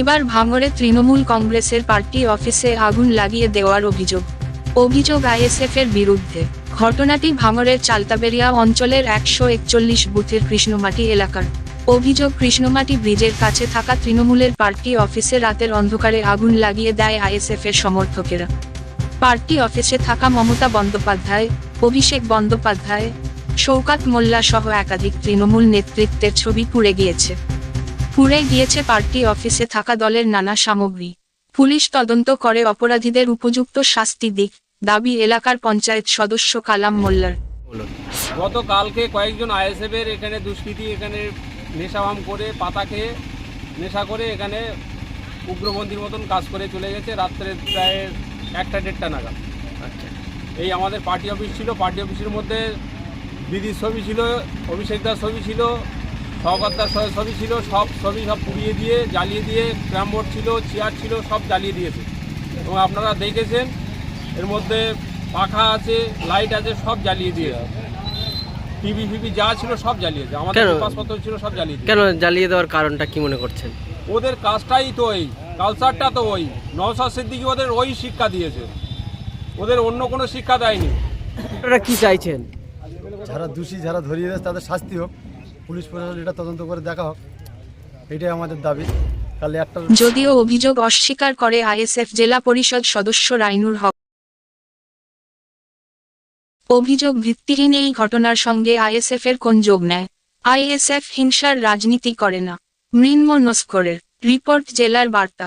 এবার ভাঙড়ে তৃণমূল কংগ্রেসের পার্টি অফিসে আগুন লাগিয়ে দেওয়ার অভিযোগ। অভিযোগ আইএসএফ এর বিরুদ্ধে। ঘটনাটি ভাঙড়ের চালতাবেরিয়া অঞ্চলের একশো একচল্লিশ বুথের কৃষ্ণমাটি এলাকার। অভিযোগ, কৃষ্ণমাটি ব্রিজের কাছে থাকা তৃণমূলের পার্টি অফিসে রাতের অন্ধকারে আগুন লাগিয়ে দেয় আইএসএফ এর সমর্থকেরা। পার্টি অফিসে থাকা মমতা বন্দ্যোপাধ্যায়, অভিষেক বন্দ্যোপাধ্যায় শৌকাত মোল্লা সহ একাধিক তৃণমূল নেতৃত্বের ছবি পুড়ে গিয়েছে। পুড়ে গিয়েছে পার্টি অফিসে থাকা দলের নানা সামগ্রী। পুলিশ তদন্ত করে অপরাধীদের উপযুক্ত শাস্তি দিক দাবি এলাকার পঞ্চায়েত সদস্য কালাম মোল্লার। গতকালকে কয়েকজন আইএসএফ এর এখানে দুষ্কৃতী এখানে নেশাবাম করে পাতা খেয়ে নেশা করে এখানে উগ্রপন্থীর মতন কাজ করে চলে গেছে রাত্রে প্রায় একটা দেড়টা নাগাদ। আচ্ছা। এই আমাদের পার্টি অফিস ছিল পার্টি অফিসের মধ্যে দিদির ছবি ছিল অভিষেক দার ছবি ছিল সহকর্তার ছবি ছিল সব ছবি সব পুড়িয়ে দিয়ে জ্বালিয়ে দিয়ে ক্র্যামবোর্ড ছিল চেয়ার ছিল সব জ্বালিয়ে দিয়েছে। এবং আপনারা দেখেছেন এর মধ্যে পাখা আছে লাইট আছে সব জ্বালিয়ে দিয়ে টিভি ফিভি যা ছিল সব জ্বালিয়েছে আমাদের কেন? পেপারপত্র ছিল সব জ্বালিয়ে কেন জ্বালিয়ে দেওয়ার কারণটা কি মনে করছেন? ওদের কাজটাই তো ওই কালচারটা তো ওই। নওসাদ সিদ্দিকি ওদের ওই শিক্ষা দিয়েছে। ওদের অন্য কোনো শিক্ষা দেয়নি। আপনারা কি চাইছেন? যারা দোষী যারা ধরিয়ে দেয় তাদের শাস্তি হোক। পুলিশ প্রশাসন এটা তদন্ত করে দেখা হোক। এটাই আমাদের দাবি। যদিও অভিযোগ অস্বীকার করে আইএসএফ জেলা পরিষদ সদস্য রাইনুর হক। অভিযোগ ভিত্তিহীন এই ঘটনার সঙ্গে আইএসএফ এর কোন যোগ নেয়? আইএসএফ হিংসার রাজনীতি করে না। মৃন্ম নস্করের রিপোর্ট জেলার বার্তা।